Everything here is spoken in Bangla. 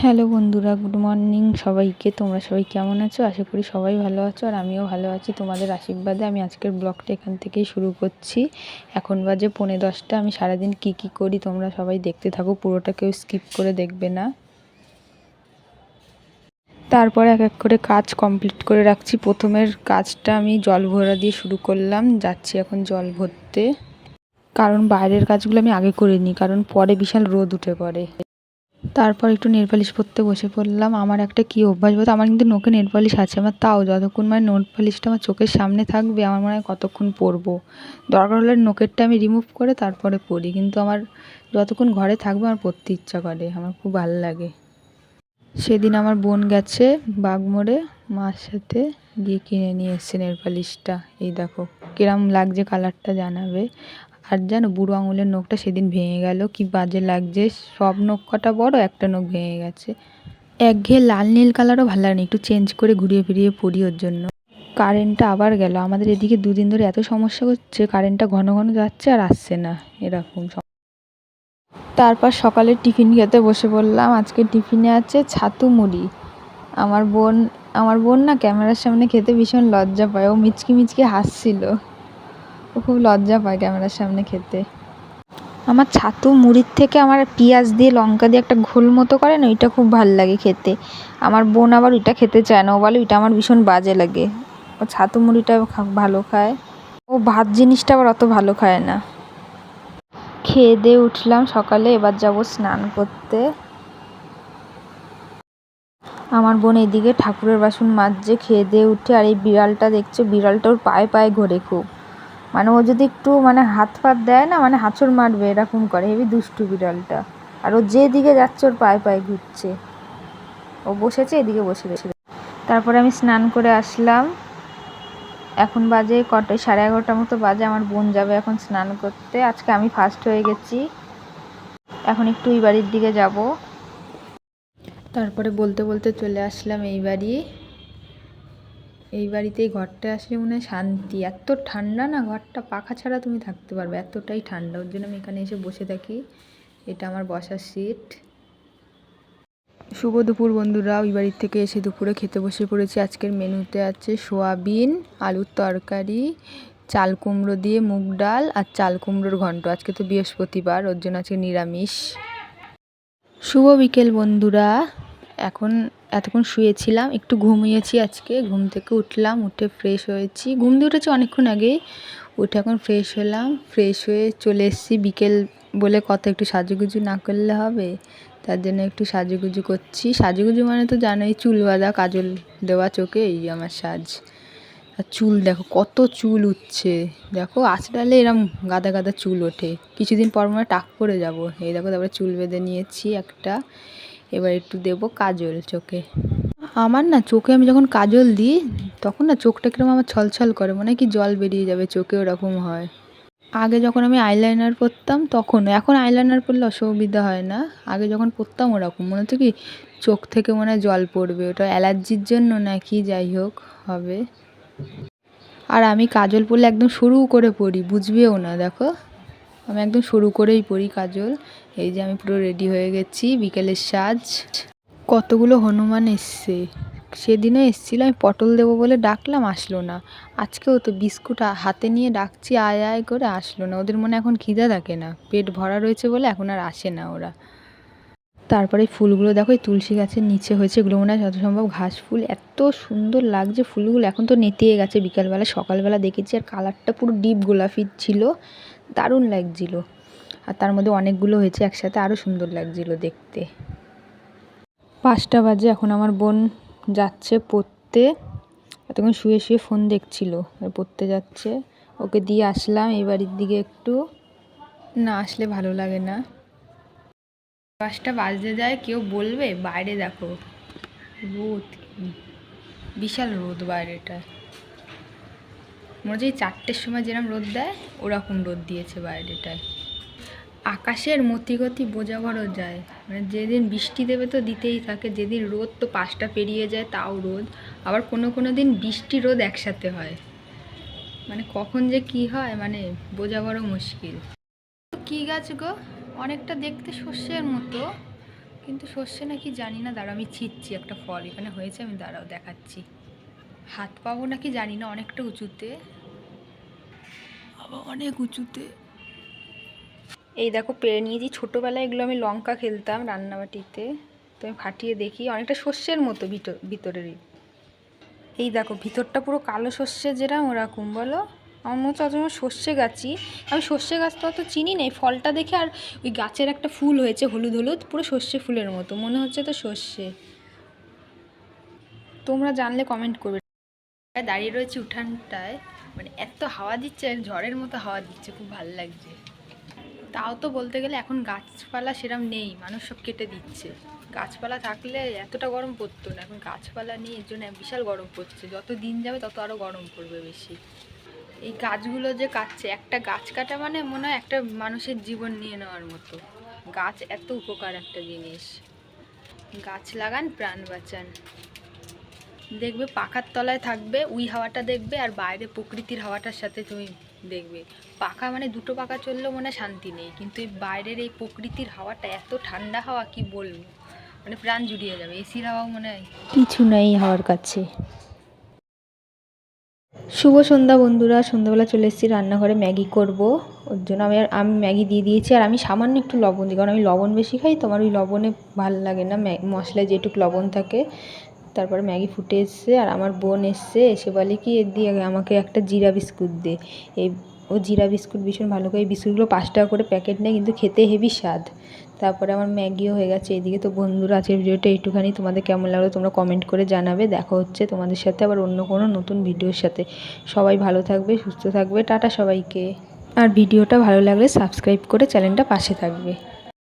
হ্যালো বন্ধুরা, গুড মর্নিং সবাইকে। তোমরা সবাই কেমন আছো? আশা করি সবাই ভালো আছো আর আমিও ভালো আছি। তোমাদের আশীর্বাদে আমি আজকের ব্লগটা এখান থেকেই শুরু করছি। এখন বাজে পৌনে দশটা। আমি সারাদিন কি কি করি তোমরা সবাই দেখতে থাকো। পুরোটা কেউ স্কিপ করে দেখবে না। তারপরে এক এক করে কাজ কমপ্লিট করে রাখছি। প্রথমের কাজটা আমি জল ভরা দিয়ে শুরু করলাম। যাচ্ছি এখন জল ভরতে। কারণ বাইরের কাজগুলো আমি আগে করে নিই কারণ পরে বিশাল রোদ উঠে পড়ে। তারপর একটু নেল পালিশ পরতে বসে পড়লাম। আমার একটা কী অভ্যাস বলতে? আমার কিন্তু নোকে নেল পালিশ আছে। আমার তাও যতক্ষণ মানে নোট পালিশটা আমার চোখের সামনে থাকবে, আমার মনে হয় কতক্ষণ পরবো দরকার হলে নোকেরটা আমি রিমুভ করে তারপরে পরি কিন্তু আমার যতক্ষণ ঘরে থাকবে, আমার পরতে ইচ্ছা করে। আমার খুব ভালো লাগে। সেদিন আমার বোন গেছে বাগমোড়ে মার সাথে গিয়ে কিনে নিয়ে এসছে নেল পালিশটা। এই দেখো, কিরম লাগছে কালারটা জানাবে। আর জানো, বুড়ো আঙুলের নখটা সেদিন ভেঙে গেল। কি বাজে লাগছে, সব নখ কটা বড়, একটা নখ ভেঙে গেছে। একঘেয়ে লাল নীল কালারও ভালো লাগে একটু চেঞ্জ করে ঘুরিয়ে ফিরিয়ে পড়ি ওর জন্য। কারেন্টটা আবার গেল, আমাদের এদিকে দুদিন ধরে এত সমস্যা হচ্ছে, কারেন্টটা ঘন ঘন যাচ্ছে আর আসছে না, এরকম তারপর সকালে টিফিন খেতে বসে পড়লাম, আজকে টিফিনে আছে ছাতু মুড়ি। আমার বোন আমার বোন না ক্যামেরার সামনে খেতে ভীষণ লজ্জা পায়, ও মিচকি মিচকি হাসছিল। ও খুব লজ্জা পায় ক্যামেরার সামনে খেতে। আমার ছাতু মুড়ির থেকে আমার পেঁয়াজ দিয়ে লঙ্কা দিয়ে একটা ঘোল মতো করে না, ওইটা খুব ভালো লাগে খেতে। আমার বোন আবার ওইটা খেতে চায় না, ও বলে ওইটা আমার ভীষণ বাজে লাগে। ও ছাতু মুড়িটা ভালো খায়। ও ভাত জিনিসটা আবার অত ভালো খায় না। খেয়ে দিয়ে উঠলাম সকালে, এবার যাব স্নান করতে। আমার বোন এদিকে ঠাকুরের বাসন মাজছে, খেয়ে দিয়ে উঠে আর এই বিড়ালটা দেখছ? বিড়ালটা ওর পায়ে পায়ে ঘোরে খুব। মানে ও যদি একটু মানে হাত ফাত দেয় না মানে হাঁচড় মারবে, এরকম করে, হেবি দুষ্টু বিড়ালটা। আর ও যেদিকে যাচ্ছে, ওর পায়ে পায়ে ঘুরছে। ও বসেছে, এদিকে বসে রয়েছে। তারপরে আমি স্নান করে আসলাম। এখন বাজে কটায় সাড়ে এগারোটার মতো বাজে, আমার বোন যাবে এখন স্নান করতে। আজকে আমি ফার্স্ট হয়ে গেছি। এখন একটু ওই বাড়ির দিকে যাব। তারপরে বলতে বলতে চলে আসলাম এই বাড়ি। এই বাড়িতেই ঘরটা আসলে মনে হয় শান্তি। এত ঠান্ডা না, ঘরটা পাখা ছাড়া তুমি থাকতে পারবে। এতটাই ঠান্ডা। ওর জন্য আমি এখানে এসে বসে থাকি। এটা আমার বসার সিট। শুভ দুপুর বন্ধুরা। ওই বাড়ির থেকে এসে দুপুরে খেতে বসে পড়েছি। আজকের মেনুতে আছে সোয়াবিন, আলুর তরকারি, চাল কুমড়ো দিয়ে মুগ ডাল আর চাল কুমড়োর ঘন্ট। আজকে তো বৃহস্পতিবার, ওর জন্য আজকে নিরামিষ। শুভ বিকেল বন্ধুরা। এখন এতক্ষণ শুয়েছিলাম, একটু ঘুমিয়েছি আজকে, ঘুম থেকে উঠলাম, উঠে ফ্রেশ হয়েছি। ঘুম দিয়ে উঠেছি অনেকক্ষণ আগেই, উঠে এখন ফ্রেশ হলাম ফ্রেশ হয়ে চলে এসেছি বিকেল বলে কত একটু সাজুগুজু না করলে হবে, তার জন্য একটু সাজুগুজু করছি। সাজুগুজু মানে তো জানোই, চুল বাঁধা, কাজল দেওয়া চোখে, এই আমার সাজ। আর চুল দেখো, কত চুল উঠছে। দেখো, আঁচড়ালে এরম গাদা গাদা চুল ওঠে। কিছুদিন পর মনে টাক করে যাব। এই দেখো, তারপরে চুল বেঁধে নিয়েছি একটা। এবার একটু দেবো কাজল চোখে। আমার না চোখে আমি যখন কাজল দিই, তখন না চোখটা কীরকম আমার ছলছল করে, মনে কি জল বেরিয়ে যাবে, চোখে ওরকম হয়। আগে যখন আমি আইলাইনার পরতাম তখন এখন আইলাইনার পরলে অসুবিধা হয় না। আগে যখন পরতাম ওরকম, মনে হতো কি চোখ থেকে মনে হয় জল পড়বে। ওটা অ্যালার্জির জন্য নাকি যাই হোক, হবে। আর আমি কাজল পরলে একদম শুরু করে পড়ি, বুঝবেও না, দেখো। আমি একদম শুরু করেই পড়ি কাজল। এই যে আমি পুরো রেডি হয়ে গেছি বিকেলের সাজ। কতগুলো হনুমান এসছে। সেদিনও এসেছিল, আমি পটল দেবো বলে ডাকলাম, আসলো না। আজকেও তো বিস্কুট হাতে নিয়ে ডাকছি, আয় আয় করে আসলো না। ওদের মনে এখন খিদা থাকে না। পেট ভরা রয়েছে বলে এখন আর আসে না ওরা। তারপরে ফুলগুলো দেখো, এই তুলসী গাছের নিচে হয়েছে, এগুলো মনে হয় যত সম্ভব ঘাস ফুল। এত সুন্দর লাগছে ফুলগুলো, এখন তো নেতিয়ে গেছে বিকালবেলা, সকালবেলা দেখেছি আর কালারটা পুরো ডিপ গোলাপি ছিল, দারুণ লাগছিল। আর তার মধ্যে অনেকগুলো হয়েছে একসাথে আরও সুন্দর লাগছিল দেখতে। পাঁচটা বাজে, এখন আমার বোন যাচ্ছে পড়তে। এতক্ষণ শুয়ে শুয়ে ফোন দেখছিল পড়তে যাচ্ছে। ওকে দিয়ে আসলাম, এই বাড়ির দিকে একটু। না, আসলে ভালো লাগে না। পাঁচটা বাজতে যায়, কেউ বলবে, বাইরে দেখো। রোদ বিশাল রোদ বাইরেটা মনে হচ্ছে চারটের সময় যেরকম রোদ দেয়, ওরকম রোদ দিয়েছে বাইরেটায়। আকাশের মতিগতি বোঝাবারও যায়। মানে যেদিন বৃষ্টি দেবে তো দিতেই থাকে, যেদিন রোদ তো পাঁচটা পেরিয়ে যায়, তাও রোদ। আবার কোনো কোনো দিন বৃষ্টি রোদ একসাথে হয়। মানে কখন যে কি হয় মানে বোঝাবারও মুশকিল। কী গাছ গো? অনেকটা দেখতে শস্যের মতো, কিন্তু সর্ষে নাকি জানি না, দাঁড়াও আমি ছিটছি একটা ফল, এখানে হয়েছে, আমি দাঁড়াও দেখাচ্ছি। হাত পাবো নাকি জানি না, অনেকটা উঁচুতে। আবার অনেক উঁচুতে। এই দেখো, পেরে নিয়েছি। ছোটোবেলায় এগুলো আমি লঙ্কা খেলতাম রান্নাবাটিতে, তো আমি ফাটিয়ে দেখি, অনেকটা শস্যের মতো ভিতর ভিতরেরই। এই দেখো, ভিতরটা পুরো কালো শস্যে যেরকম ওরকম, বলো। আমার মনে হচ্ছে সর্ষে গাছই আমি সর্ষে গাছ তো অত চিনি নেই, ফলটা দেখে আর ওই গাছের একটা ফুল হয়েছে, হলুদ হলুদ, পুরো সর্ষে ফুলের মতো, মনে হচ্ছে তো সর্ষে। তোমরা জানলে কমেন্ট করবে। দাঁড়িয়ে রয়েছে উঠানটায় মানে এত হাওয়া দিচ্ছে, ঝড়ের মতো হাওয়া দিচ্ছে, খুব ভালো লাগছে। তাও তো বলতে গেলে এখন গাছপালা সেরম নেই, মানুষ সব কেটে দিচ্ছে। গাছপালা থাকলে এতটা গরম পড়তো না, এখন গাছপালা নেই, এর জন্য বিশাল গরম পড়ছে। যত দিন যাবে তত আরও গরম পড়বে বেশি। এই গাছগুলো যে কাটছে, একটা গাছ কাটা মানে মনে হয় একটা মানুষের জীবন নিয়ে নেওয়ার মতো। গাছ এত উপকার একটা জিনিস। গাছ লাগান, প্রাণ বাঁচান। দেখবে পাখার তলায় থাকবে, উই হাওয়াটা দেখবে আর বাইরে প্রকৃতির হাওয়াটার সাথে তুমি দেখবে। পাখা মানে দুটো পাখা চললেও মনে শান্তি নেই, কিন্তু এই বাইরের এই প্রকৃতির হাওয়াটা, এত ঠান্ডা হাওয়া কি বলব? মানে প্রাণ জুড়িয়ে যাবে, এসির হাওয়া মনে হয় কিছু নেই হাওয়ার কাছে। শুভ সন্ধ্যা বন্ধুরা, সন্ধ্যাবেলা চলে এসেছি, রান্নাঘরে ম্যাগি করব। ওর জন্য আমি আর আমি ম্যাগি দিয়ে দিয়েছি, আর আমি সামান্য একটু লবণ দিই, কারণ আমি লবণ বেশি খাই, তো আমার ওই লবণে ভালো লাগে না মশলায় যেটুকু লবণ থাকে। তারপরে ম্যাগি ফুটে এসছে, আর আমার বোন এসছে, এসে বলে কি এর দিয়ে আমাকে একটা জিরা বিস্কুট দে। এই ও জিরা বিস্কুট ভীষণ ভালো করে, এই বিস্কুটগুলো পাঁচ টাকা করে প্যাকেট নেয়, কিন্তু খেতে হেভি স্বাদ। তারপরে আমার ম্যাগিও হয়ে গেছে, এদিকে তো বন্ধুরা আজকের ভিডিওটা একটুখানি তোমাদের কেমন লাগল তোমরা কমেন্ট করে জানাবে, দেখা হচ্ছে তোমাদের সাথে আবার অন্য কোনো নতুন ভিডিওর সাথে। সবাই ভালো থাকবে, সুস্থ থাকবে, টাটা সবাইকে। আর ভিডিওটা ভালো লাগলে সাবস্ক্রাইব করে চ্যানেলটা পাশে থাকবে।